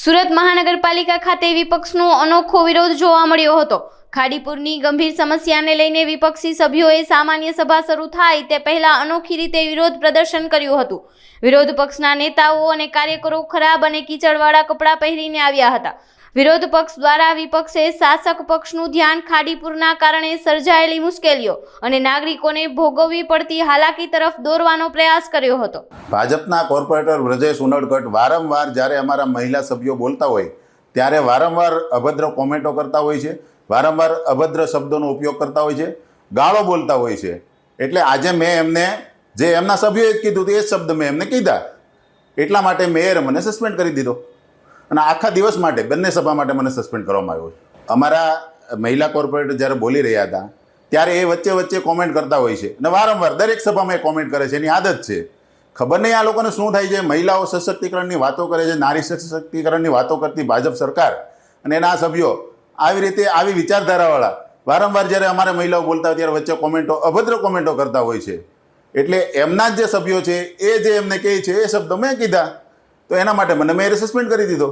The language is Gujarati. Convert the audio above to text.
સુરત મહાનગરપાલિકા ખાતે વિપક્ષનો અનોખો વિરોધ જોવા મળ્યો હતો. ખાડીપુરની ગંભીર સમસ્યાને લઈને વિપક્ષી સભ્યોએ સામાન્ય સભા શરૂ થાય તે પહેલા અનોખી રીતે વિરોધ પ્રદર્શન કર્યું હતું. વિરોધ પક્ષના નેતાઓ અને કાર્યકરો ખરાબ અને કીચડવાળા કપડાં પહેરીને આવ્યા હતા. વિરોધ પક્ષ દ્વારા વિપક્ષે શાસક પક્ષનું ધ્યાન ખાડીપુરના કારણે સર્જાયેલી મુશ્કેલીઓ અને નાગરિકોને ભોગવવી પડતી હાલાકી તરફ દોરવાનો પ્રયાસ કર્યો હતો. ભાજપના કોર્પોરેટર બ્રજેશ ઉનડકટ વારંવાર જ્યારે અમારા મહિલા સભ્યો બોલતા હોય, ત્યારે વારંવાર અભદ્ર કોમેન્ટો કરતા હોય છે, વારંવાર અભદ્ર શબ્દોનો ઉપયોગ કરતા હોય છે, ગાળો બોલતા હોય છે. એટલે આજે મેં એમને, જે એમના સભ્યોએ કીધું હતું, એ શબ્દ મેં એમને કીધા. એટલા માટે મેયરે મને સસ્પેન્ડ કરી દીધો. અને આખા દિવસ માટે, બંને સભા માટે મને સસ્પેન્ડ કરવામાં આવ્યો છે. અમારા મહિલા કોર્પોરેટર જ્યારે બોલી રહ્યા હતા, ત્યારે એ વચ્ચે વચ્ચે કોમેન્ટ કરતા હોય છે. અને વારંવાર દરેક સભામાં એ કોમેન્ટ કરે છે, એની આદત છે. ખબર નહીં આ લોકોને શું થાય છે, મહિલાઓ સશક્તિકરણની વાતો કરે છે, નારી સશક્તિકરણની વાતો કરતી ભાજપ સરકાર અને એના સભ્યો આવી રીતે આવી વિચારધારાવાળા વારંવાર જ્યારે અમારે મહિલાઓ બોલતા હોય ત્યારે વચ્ચે કોમેન્ટો અભદ્ર કોમેન્ટો કરતા હોય છે. એટલે એમના જ જે સભ્યો છે, એ જે એમને કહે છે, એ શબ્દો મેં કીધા. તો એના માટે મને મેં સસ્પેન્ડ કરી દીધો.